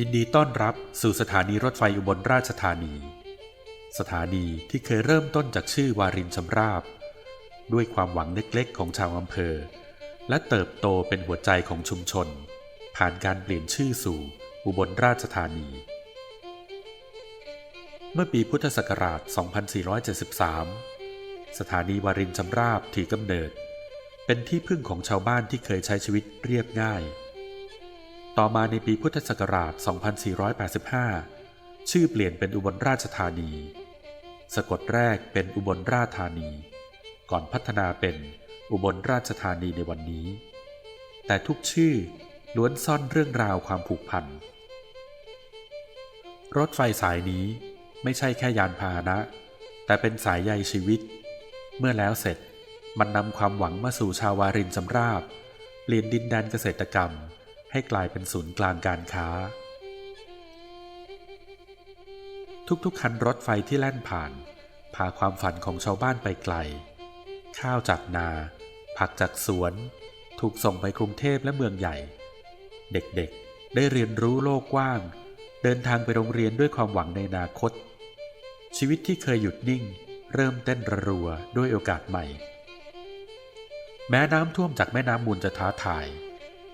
ยินดีต้อนรับสู่สถานีรถไฟอุบลราชธานี สถานีที่เคยเริ่มต้นจากชื่อวารินชำราบ ด้วยความหวังเล็กๆของชาวอำเภอ และเติบโตเป็นหัวใจของชุมชน ผ่านการเปลี่ยนชื่อสู่อุบลราชธานี เมื่อปีพุทธศักราช 2473 สถานีวารินชำราบถือกำเนิด เป็นที่พึ่งของชาวบ้านที่เคยใช้ชีวิตเรียบง่าย ต่อมาในปีพุทธศักราช 2485 ชื่อเปลี่ยนเป็นอุบลราชธานี สะกดแรกเป็นอุบลราชธานี ก่อนพัฒนาเป็นอุบลราชธานีในวันนี้ แต่ทุกชื่อล้วนซ่อนเรื่องราวความผูกพัน รถไฟสายนี้ไม่ใช่แค่ยานพาหนะ แต่เป็นสายใยชีวิต เมื่อแล้วเสร็จมันนำความหวังมาสู่ชาววารินสำราบเปลี่ยนดินแดนเกษตรกรรม ให้กลายเป็นศูนย์กลางการค้า ทุกๆคันรถไฟที่แล่นผ่าน พาความฝันของชาวบ้านไปไกล ข้าวจากนา ผักจากสวน ถูกส่งไปกรุงเทพและเมืองใหญ่ เด็กๆ ได้เรียนรู้โลกกว้าง เดินทางไปโรงเรียนด้วยความหวังในอนาคต ชีวิตที่เคยหยุดนิ่ง เริ่มเต้นระรัวด้วยโอกาสใหม่ แม้น้ำท่วมจากแม่น้ำมูลจะท้าทาย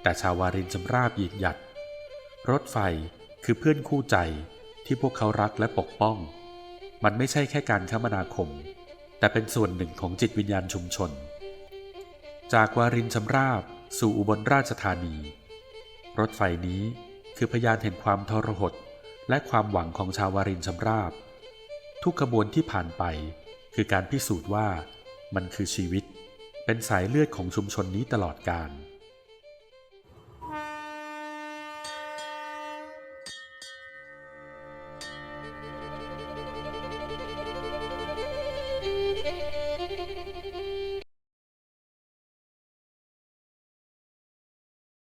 แต่ชาววารินจำราบยืนหยัด รถไฟคือเพื่อนคู่ใจที่พวกเขารักและปกป้อง มันไม่ใช่แค่การคมนาคม แต่เป็นส่วนหนึ่งของจิตวิญญาณชุมชน จากวารินชำราบสู่อุบลราชธานี รถไฟนี้คือพยานแห่งความทรหดและความหวังของชาววารินชำราบ ทุกขบวนที่ผ่านไปคือการพิสูจน์ว่ามันคือชีวิต เป็นสายเลือดของชุมชนนี้ตลอดกาล